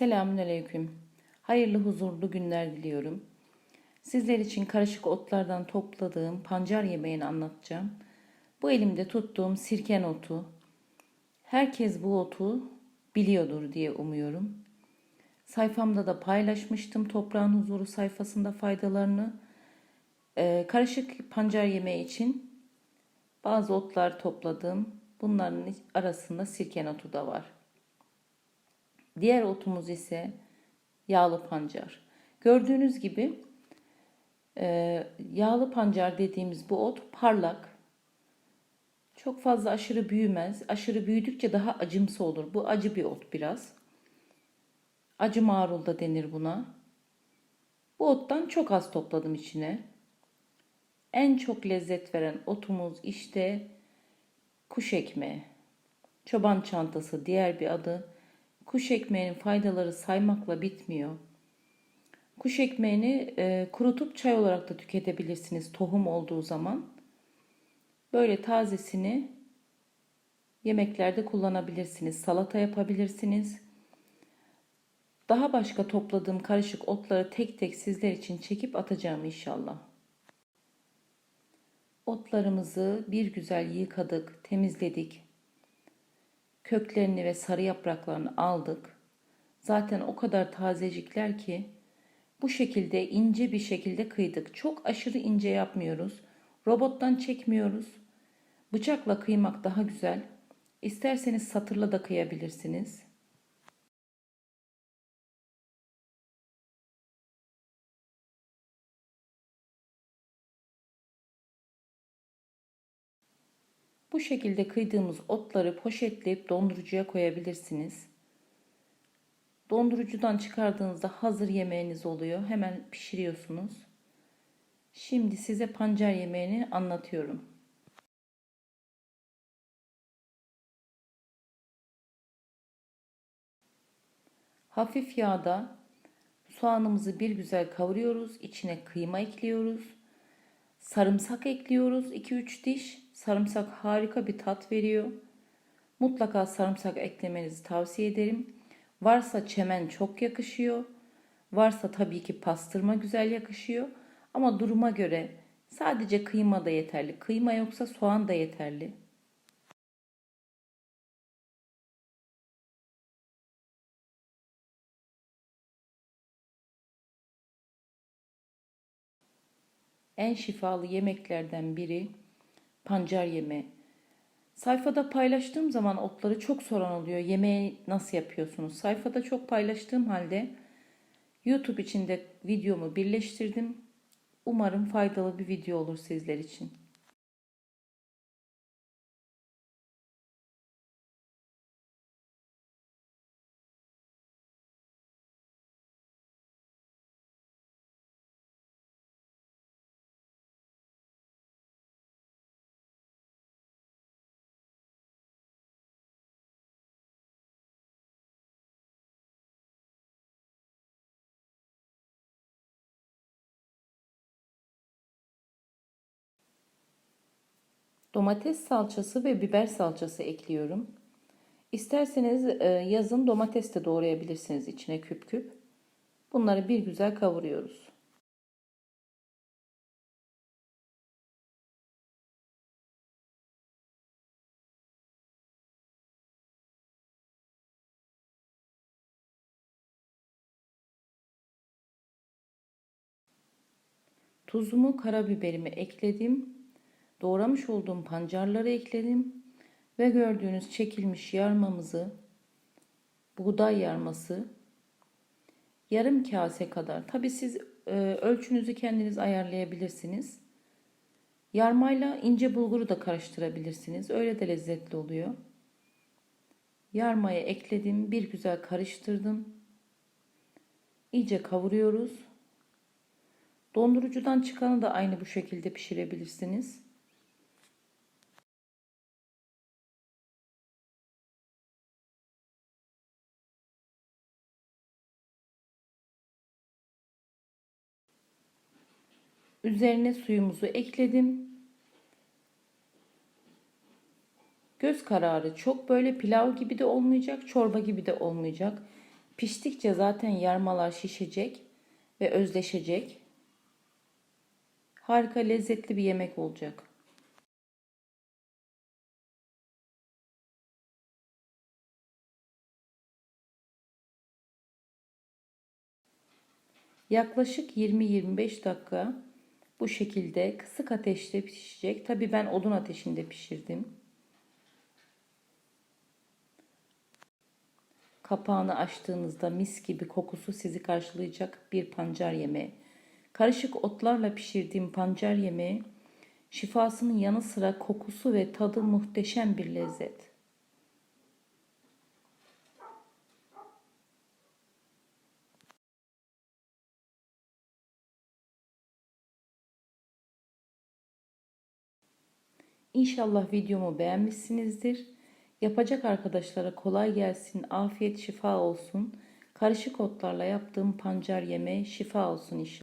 Selamünaleyküm. Hayırlı huzurlu günler diliyorum. Sizler için karışık otlardan topladığım pancar yemeğini anlatacağım. Bu elimde tuttuğum sirken otu. Herkes bu otu biliyordur diye umuyorum. Sayfamda da paylaşmıştım toprağın huzuru sayfasında faydalarını. Ee, karışık pancar yemeği için bazı otlar topladım. Bunların arasında sirken otu da var. Diğer otumuz ise yağlı pancar. Gördüğünüz gibi e, yağlı pancar dediğimiz bu ot parlak. Çok fazla aşırı büyümez. Aşırı büyüdükçe daha acımsı olur. Bu acı bir ot biraz. Acı marul da denir buna. Bu ottan çok az topladım içine. En çok lezzet veren otumuz işte kuş ekmeği. Çoban çantası diğer bir adı. Kuş ekmeğinin faydaları saymakla bitmiyor. Kuş ekmeğini e, kurutup çay olarak da tüketebilirsiniz tohum olduğu zaman. Böyle tazesini yemeklerde kullanabilirsiniz. Salata yapabilirsiniz. Daha başka topladığım karışık otları tek tek sizler için çekip atacağım inşallah. Otlarımızı bir güzel yıkadık, temizledik. Köklerini ve sarı yapraklarını aldık. Zaten o kadar tazecikler ki bu şekilde ince bir şekilde kıydık. Çok aşırı ince yapmıyoruz. Robottan çekmiyoruz. Bıçakla kıymak daha güzel. İsterseniz satırla da kıyabilirsiniz. Bu şekilde kıydığımız otları poşetleyip dondurucuya koyabilirsiniz. Dondurucudan çıkardığınızda hazır yemeğiniz oluyor. Hemen pişiriyorsunuz. Şimdi size pancar yemeğini anlatıyorum. Hafif yağda soğanımızı bir güzel kavuruyoruz. İçine kıyma ekliyoruz. Sarımsak ekliyoruz 2-3 diş. Sarımsak harika bir tat veriyor. Mutlaka sarımsak eklemenizi tavsiye ederim. Varsa çemen çok yakışıyor. Varsa tabii ki pastırma güzel yakışıyor. Ama duruma göre sadece kıyma da yeterli. Kıyma yoksa soğan da yeterli. En şifalı yemeklerden biri pancar yemeği. Sayfada paylaştığım zaman otları çok soran oluyor. Yemeği nasıl yapıyorsunuz? Sayfada çok paylaştığım halde YouTube içinde videomu birleştirdim. Umarım faydalı bir video olur sizler için. Domates salçası ve biber salçası ekliyorum. İsterseniz e, yazın domates de doğrayabilirsiniz içine küp küp. Bunları bir güzel kavuruyoruz. Tuzumu, karabiberimi ekledim. Doğramış olduğum pancarları ekledim ve gördüğünüz çekilmiş yarmamızı buğday yarması yarım kase kadar. Tabi siz e, ölçünüzü kendiniz ayarlayabilirsiniz. Yarmayla ince bulguru da karıştırabilirsiniz. Öyle de lezzetli oluyor. Yarmayı ekledim, bir güzel karıştırdım. İyice kavuruyoruz. Dondurucudan çıkanı da aynı bu şekilde pişirebilirsiniz. Üzerine suyumuzu ekledim. Göz kararı çok böyle pilav gibi de olmayacak, çorba gibi de olmayacak. Piştikçe zaten yarmalar şişecek ve özleşecek. Harika lezzetli bir yemek olacak. Yaklaşık 20-25 dakika bu şekilde kısık ateşte pişecek. Tabi ben odun ateşinde pişirdim. Kapağını açtığınızda mis gibi kokusu sizi karşılayacak bir pancar yemeği. Karışık otlarla pişirdiğim pancar yemeği şifasının yanı sıra kokusu ve tadı muhteşem bir lezzet. İnşallah videomu beğenmişsinizdir. Yapacak arkadaşlara kolay gelsin, afiyet şifa olsun. Karışık otlarla yaptığım pancar yemeği şifa olsun inşallah.